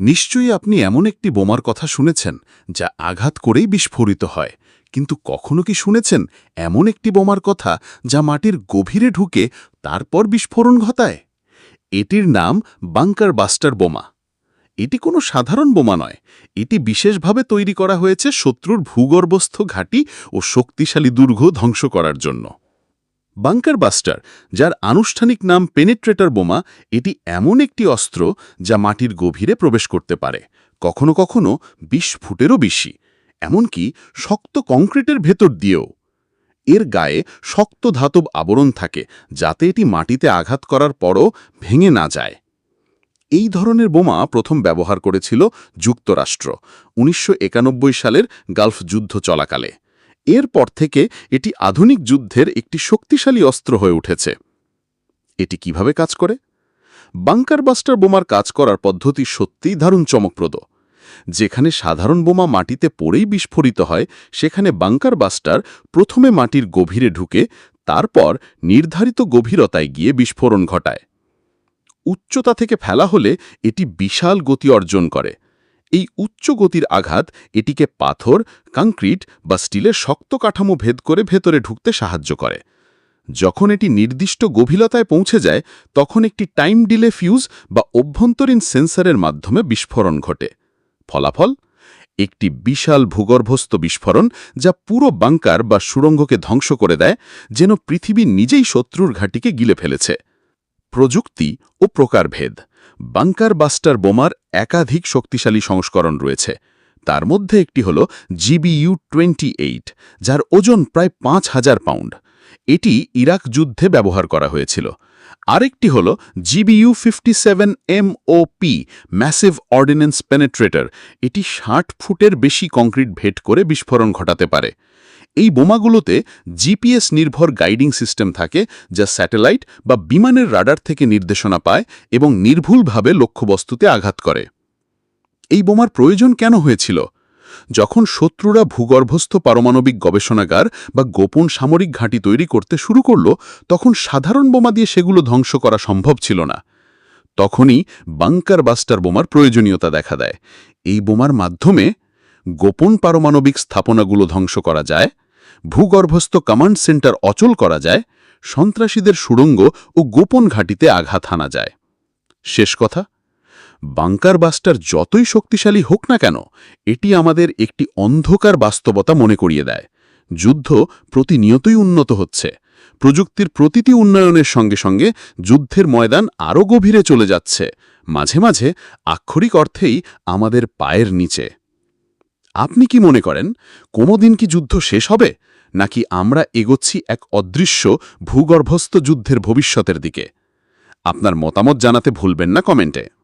নিশ্চয়ই আপনি এমন একটি বোমার কথা শুনেছেন যা আঘাত করেই বিস্ফোরিত হয়। কিন্তু কখনো কি শুনেছেন এমন একটি বোমার কথা যা মাটির গভীরে ঢুকে তারপর বিস্ফোরণ ঘটায়? এটির নাম বাংকার বাস্টার বোমা। এটি কোনো সাধারণ বোমা নয়। এটি বিশেষভাবে তৈরি করা হয়েছে শত্রুর ভূগর্ভস্থ ঘাঁটি ও শক্তিশালী দুর্ঘ ধ্বংস করার জন্য। বাংকার বাস্টার যার আনুষ্ঠানিক নাম পেনেট্রেটার বোমা, এটি এমন একটি অস্ত্র যা মাটির গভীরে প্রবেশ করতে পারে, কখনো কখনো ২০ ফুটেরও বেশি, এমনকি শক্ত কংক্রিটের ভেতর দিয়েও। এর গায়ে শক্ত ধাতব আবরণ থাকে, যাতে এটি মাটিতে আঘাত করার পরও ভেঙে না যায়। এই ধরনের বোমা প্রথম ব্যবহার করেছিল যুক্তরাষ্ট্র, উনিশশো একানব্বই সালের গালফ যুদ্ধ চলাকালে। এরপর থেকে এটি আধুনিক যুদ্ধের একটি শক্তিশালী অস্ত্র হয়ে উঠেছে। এটি কীভাবে কাজ করে? বাংকার বাস্টার বোমার কাজ করার পদ্ধতি সত্যিই দারুণ চমকপ্রদ। যেখানে সাধারণ বোমা মাটিতে পড়েই বিস্ফোরিত হয়, সেখানে বাংকার বাস্টার প্রথমে মাটির গভীরে ঢুকে, তারপর নির্ধারিত গভীরতায় গিয়ে বিস্ফোরণ ঘটায়। উচ্চতা থেকে ফেলা হলে এটি বিশাল গতি অর্জন করে। এই উচ্চ গতির আঘাত এটিকে পাথর, কংক্রিট বা স্টিলের শক্ত কাঠামো ভেদ করে ভেতরে ঢুকতে সাহায্য করে। যখন এটি নির্দিষ্ট গভীরতায় পৌঁছে যায়, তখন একটি টাইম ডিলে ফিউজ বা অভ্যন্তরীণ সেন্সরের মাধ্যমে বিস্ফোরণ ঘটে। ফলাফল? একটি বিশাল ভূগর্ভস্থ বিস্ফোরণ যা পুরো বাংকার বা সুড়ঙ্গকে ধ্বংস করে দেয়, যেন পৃথিবী নিজেই শত্রুর ঘাটিকে গিলে ফেলেছে। প্রযুক্তি ও প্রকারভেদ। বাংকার বাস্টার বোমার একাধিক শক্তিশালী সংস্করণ রয়েছে। তার মধ্যে একটি হল জিবিইউ টোয়েন্টি যার ওজন প্রায় পাঁচ হাজার পাউন্ড। এটি ইরাক যুদ্ধে ব্যবহার করা হয়েছিল। আরেকটি হল GBU fifty seven MOP massive ordnance penetrator. এটি ষাট ফুটের বেশি কংক্রিট ভেট করে বিস্ফোরণ ঘটাতে পারে। এই বোমাগুলোতে জিপিএস নির্ভর গাইডিং সিস্টেম থাকে যা স্যাটেলাইট বা বিমানের রাডার থেকে নির্দেশনা পায় এবং নির্ভুলভাবে লক্ষ্যবস্তুতে আঘাত করে। এই বোমার প্রয়োজন কেন হয়েছিল? যখন শত্রুরা ভূগর্ভস্থ পারমাণবিক গবেষণাগার বা গোপন সামরিক ঘাঁটি তৈরি করতে শুরু করল, তখন সাধারণ বোমা দিয়ে সেগুলো ধ্বংস করা সম্ভব ছিল না। তখনই বাংকার বাস্টার বোমার প্রয়োজনীয়তা দেখা দেয়। এই বোমার মাধ্যমে গোপন পারমাণবিক স্থাপনাগুলো ধ্বংস করা যায়, ভূগর্ভস্থ কমান্ড সেন্টার অচল করা যায়, সন্ত্রাসীদের সুড়ঙ্গ ও গোপন ঘাঁটিতে আঘাত হানা যায়। শেষ কথা, বাংকার বাস্টার যতই শক্তিশালী হোক না কেন, এটি আমাদের একটি অন্ধকার বাস্তবতা মনে করিয়ে দেয়। যুদ্ধ প্রতিনিয়তই উন্নত হচ্ছে। প্রযুক্তির প্রতিটি উন্নয়নের সঙ্গে সঙ্গে যুদ্ধের ময়দান আরও গভীরে চলে যাচ্ছে। মাঝে মাঝে আক্ষরিক অর্থেই আমাদের পায়ের নিচে। আপনি কি মনে করেন, কোনোদিন কি যুদ্ধ শেষ হবে? নাকি আমরা এগোচ্ছি এক অদৃশ্য, ভূগর্ভস্থ যুদ্ধের ভবিষ্যতের দিকে? আপনার মতামত জানাতে ভুলবেন না কমেন্টে।